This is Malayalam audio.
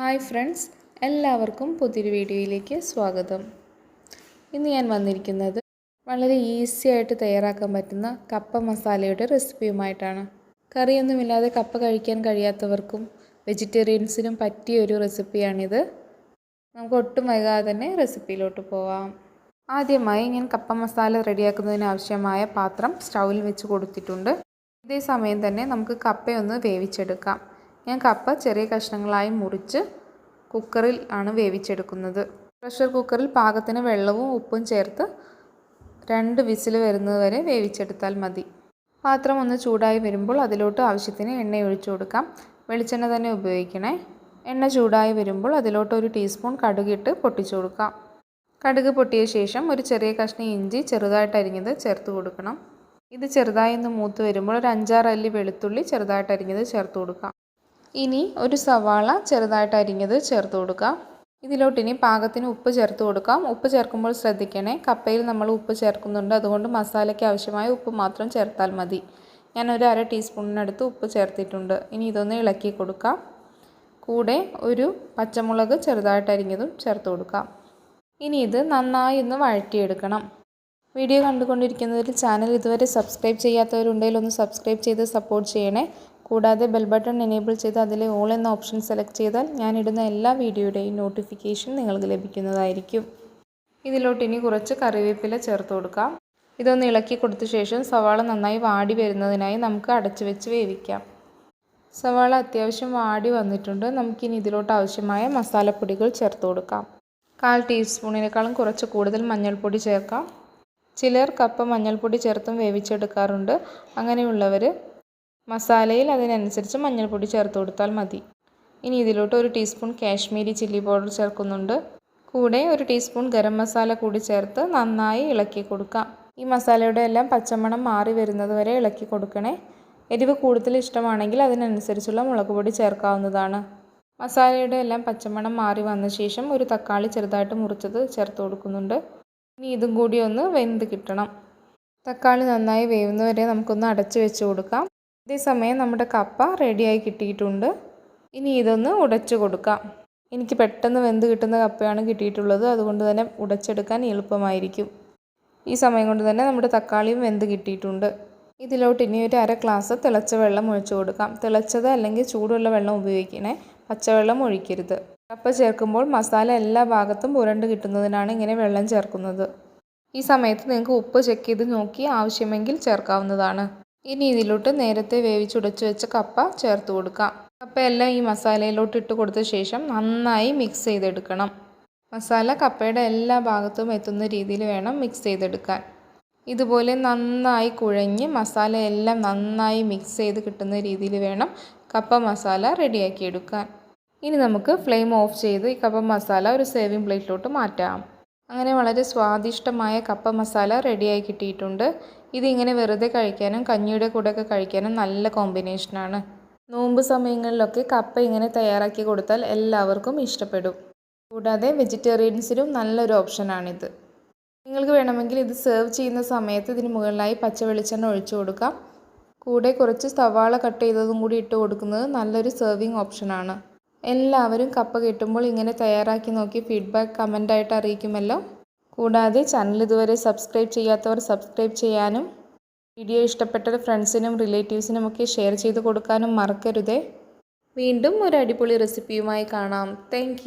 ഹായ് ഫ്രണ്ട്സ് എല്ലാവർക്കും പുതിയൊരു വീഡിയോയിലേക്ക് സ്വാഗതം. ഇന്ന് ഞാൻ വന്നിരിക്കുന്നത് വളരെ ഈസി ആയിട്ട് തയ്യാറാക്കാൻ പറ്റുന്ന കപ്പ മസാലയുടെ റെസിപ്പിയുമായിട്ടാണ്. കറിയൊന്നുമില്ലാതെ കപ്പ കഴിക്കാൻ കഴിയാത്തവർക്കും വെജിറ്റേറിയൻസിനും പറ്റിയ ഒരു റെസിപ്പിയാണിത്. നമുക്ക് ഒട്ടും വൈകാതെ തന്നെ റെസിപ്പിയിലോട്ട് പോവാം. ആദ്യമായി ഞാൻ കപ്പ മസാല റെഡിയാക്കുന്നതിന് ആവശ്യമായ പാത്രം സ്റ്റൗവിൽ വെച്ച് കൊടുത്തിട്ടുണ്ട്. ഇതേ സമയം തന്നെ നമുക്ക് കപ്പയൊന്ന് വേവിച്ചെടുക്കാം. ഞാൻ കപ്പ ചെറിയ കഷ്ണങ്ങളായി മുറിച്ച് കുക്കറിൽ ആണ് വേവിച്ചെടുക്കുന്നത്. പ്രഷർ കുക്കറിൽ പാകത്തിന് വെള്ളവും ഉപ്പും ചേർത്ത് രണ്ട് വിസിൽ വരുന്നതുവരെ വേവിച്ചെടുത്താൽ മതി. പാത്രം ഒന്ന് ചൂടായി വരുമ്പോൾ അതിലോട്ട് ആവശ്യത്തിന് എണ്ണ ഒഴിച്ചു കൊടുക്കാം. വെളിച്ചെണ്ണ തന്നെ ഉപയോഗിക്കണേ. എണ്ണ ചൂടായി വരുമ്പോൾ അതിലോട്ട് ഒരു ടീസ്പൂൺ കടുകിട്ട് പൊട്ടിച്ചു കൊടുക്കാം. കടുക് പൊട്ടിയ ശേഷം ഒരു ചെറിയ കഷ്ണം ഇഞ്ചി ചെറുതായിട്ട് അരിഞ്ഞത് ചേർത്ത് കൊടുക്കണം. ഇത് ചെറുതായി ഒന്ന് മൂത്ത് വരുമ്പോൾ ഒരു അഞ്ചാറ് അല്ലി വെളുത്തുള്ളി ചെറുതായിട്ട് അരിഞ്ഞത് ചേർത്ത് കൊടുക്കാം. ഇനി ഒരു സവാള ചെറുതായിട്ട് അരിഞ്ഞത് ചേർത്ത് കൊടുക്കാം. ഇതിലോട്ട് ഇനി പാകത്തിന് ഉപ്പ് ചേർത്ത് കൊടുക്കാം. ഉപ്പ് ചേർക്കുമ്പോൾ ശ്രദ്ധിക്കണേ കപ്പയിൽ നമ്മൾ ഉപ്പ് ചേർക്കുന്നുണ്ട്. അതുകൊണ്ട് മസാലയ്ക്ക് ആവശ്യമായ ഉപ്പ് മാത്രം ചേർത്താൽ മതി. ഞാൻ ഒരു അര ടീസ്പൂണിനടുത്ത് ഉപ്പ് ചേർത്തിട്ടുണ്ട്. ഇനി ഇതൊന്ന് ഇളക്കി കൊടുക്കാം. കൂടെ ഒരു പച്ചമുളക് ചെറുതായിട്ട് അരിഞ്ഞതും ചേർത്ത് കൊടുക്കാം. ഇനി ഇത് നന്നായി ഒന്ന് വഴറ്റിയെടുക്കണം. വീഡിയോ കണ്ടുകൊണ്ടിരിക്കുന്നതിൽ ചാനൽ ഇതുവരെ സബ്സ്ക്രൈബ് ചെയ്യാത്തവരുണ്ടെങ്കിൽ ഒന്ന് സബ്സ്ക്രൈബ് ചെയ്ത് സപ്പോർട്ട് ചെയ്യണേ. കൂടാതെ ബെൽ ബട്ടൺ എനേബിൾ ചെയ്ത് അതിലെ ഓൾ എന്ന ഓപ്ഷൻ സെലക്ട് ചെയ്താൽ ഞാനിടുന്ന എല്ലാ വീഡിയോയുടെയും നോട്ടിഫിക്കേഷൻ നിങ്ങൾക്ക് ലഭിക്കുന്നതായിരിക്കും. ഇതിലോട്ട് ഇനി കുറച്ച് കറിവേപ്പില ചേർത്ത് കൊടുക്കാം. ഇതൊന്ന് ഇളക്കി കൊടുത്ത ശേഷം സവാള നന്നായി വാടി വരുന്നതിനായി നമുക്ക് അടച്ചു വെച്ച് വേവിക്കാം. സവാള അത്യാവശ്യം വാടി വന്നിട്ടുണ്ട്. നമുക്കിനി ഇതിലോട്ട് ആവശ്യമായ മസാലപ്പൊടികൾ ചേർത്ത് കൊടുക്കാം. കാൽ ടീസ്പൂണിനേക്കാളും കുറച്ച് കൂടുതൽ മഞ്ഞൾപ്പൊടി ചേർക്കാം. ചിലർ കപ്പ മഞ്ഞൾപ്പൊടി ചേർത്തും വേവിച്ചെടുക്കാറുണ്ട്. അങ്ങനെയുള്ളവർ മസാലയിൽ അതിനനുസരിച്ച് മഞ്ഞൾപ്പൊടി ചേർത്ത് കൊടുത്താൽ മതി. ഇനി ഇതിലോട്ട് ഒരു ടീസ്പൂൺ കാശ്മീരി ചില്ലി പൗഡർ ചേർക്കുന്നുണ്ട്. കൂടെ ഒരു ടീസ്പൂൺ ഗരം മസാല കൂടി ചേർത്ത് നന്നായി ഇളക്കി കൊടുക്കാം. ഈ മസാലയുടെ എല്ലാം പച്ചമണം മാറി വരുന്നത് വരെ ഇളക്കി കൊടുക്കണേ. എരിവ് കൂടുതൽ ഇഷ്ടമാണെങ്കിൽ അതിനനുസരിച്ചുള്ള മുളക് പൊടി ചേർക്കാവുന്നതാണ്. മസാലയുടെ എല്ലാം പച്ചമണം മാറി വന്ന ശേഷം ഒരു തക്കാളി ചെറുതായിട്ട് മുറിച്ചത് ചേർത്ത് കൊടുക്കുന്നുണ്ട്. ഇനി ഇതും കൂടി ഒന്ന് വെന്ത് കിട്ടണം. തക്കാളി നന്നായി വേവുന്നവരെ നമുക്കൊന്ന് അടച്ചു വെച്ച് കൊടുക്കാം. ഇതേ സമയം നമ്മുടെ കപ്പ റെഡിയായി കിട്ടിയിട്ടുണ്ട്. ഇനി ഇതൊന്ന് ഉടച്ചു കൊടുക്കാം. എനിക്ക് പെട്ടെന്ന് വെന്ത് കിട്ടുന്ന കപ്പയാണ് കിട്ടിയിട്ടുള്ളത്. അതുകൊണ്ട് തന്നെ ഉടച്ചെടുക്കാൻ എളുപ്പമായിരിക്കും. ഈ സമയം കൊണ്ട് തന്നെ നമ്മുടെ തക്കാളിയും വെന്ത് കിട്ടിയിട്ടുണ്ട്. ഇതിലോട്ട് ഇനി ഒരു അര ഗ്ലാസ് തിളച്ച വെള്ളം ഒഴിച്ചു കൊടുക്കാം. തിളച്ചത് അല്ലെങ്കിൽ ചൂടുള്ള വെള്ളം ഉപയോഗിക്കണേ. പച്ചവെള്ളം ഒഴിക്കരുത്. കപ്പ ചേർക്കുമ്പോൾ മസാല എല്ലാ ഭാഗത്തും പുരണ്ട് കിട്ടുന്നതിനാണ് ഇങ്ങനെ വെള്ളം ചേർക്കുന്നത്. ഈ സമയത്ത് നിങ്ങൾക്ക് ഉപ്പ് ചെക്ക് ചെയ്ത് നോക്കി ആവശ്യമെങ്കിൽ ചേർക്കാവുന്നതാണ്. ഇനി ഇതിലോട്ട് നേരത്തെ വേവിച്ചുടച്ച് വെച്ച കപ്പ ചേർത്ത് കൊടുക്കാം. കപ്പയെല്ലാം ഈ മസാലയിലോട്ട് ഇട്ട് കൊടുത്ത ശേഷം നന്നായി മിക്സ് ചെയ്തെടുക്കണം. മസാല കപ്പയുടെ എല്ലാ ഭാഗത്തും എത്തുന്ന രീതിയിൽ വേണം മിക്സ് ചെയ്തെടുക്കാൻ. ഇതുപോലെ നന്നായി കുഴഞ്ഞ് മസാല എല്ലാം നന്നായി മിക്സ് ചെയ്ത് കിട്ടുന്ന രീതിയിൽ വേണം കപ്പ മസാല റെഡിയാക്കിയെടുക്കാൻ. ഇനി നമുക്ക് ഫ്ലെയിം ഓഫ് ചെയ്ത് ഈ കപ്പ മസാല ഒരു സേവിങ് പ്ലേറ്റിലോട്ട് മാറ്റാം. അങ്ങനെ വളരെ സ്വാദിഷ്ടമായ കപ്പ മസാല റെഡിയായി കിട്ടിയിട്ടുണ്ട്. ഇതിങ്ങനെ വെറുതെ കഴിക്കാനും കഞ്ഞിയുടെ കൂടെയൊക്കെ കഴിക്കാനും നല്ല കോമ്പിനേഷനാണ് നോമ്പ് സമയങ്ങളിലൊക്കെ കപ്പ ഇങ്ങനെ തയ്യാറാക്കി കൊടുത്താൽ എല്ലാവർക്കും ഇഷ്ടപ്പെടും. കൂടാതെ വെജിറ്റേറിയൻസിനും നല്ലൊരു ഓപ്ഷനാണിത് നിങ്ങൾക്ക് വേണമെങ്കിൽ ഇത് സെർവ് ചെയ്യുന്ന സമയത്ത് ഇതിന് മുകളിലായി പച്ച വെളിച്ചെണ്ണ ഒഴിച്ചു കൊടുക്കാം. കൂടെ കുറച്ച് സവാള കട്ട് ചെയ്തതും കൂടി ഇട്ട് കൊടുക്കുന്നത് നല്ലൊരു സെർവിങ് ഓപ്ഷനാണ് എല്ലാവരും കപ്പ് കിട്ടുമ്പോൾ ഇങ്ങനെ തയ്യാറാക്കി നോക്കി ഫീഡ്ബാക്ക് കമന്റായിട്ട് അറിയിക്കുമല്ലോ. കൂടാതെ ചാനൽ ഇതുവരെ സബ്സ്ക്രൈബ് ചെയ്യാത്തവർ സബ്സ്ക്രൈബ് ചെയ്യാനും വീഡിയോ ഇഷ്ടപ്പെട്ട ഫ്രണ്ട്സിനും റിലേറ്റീവ്സിനും ഒക്കെ ഷെയർ ചെയ്ത് കൊടുക്കാനും മറക്കരുതേ. വീണ്ടും ഒരു അടിപൊളി റെസിപ്പിയുമായി കാണാം. താങ്ക്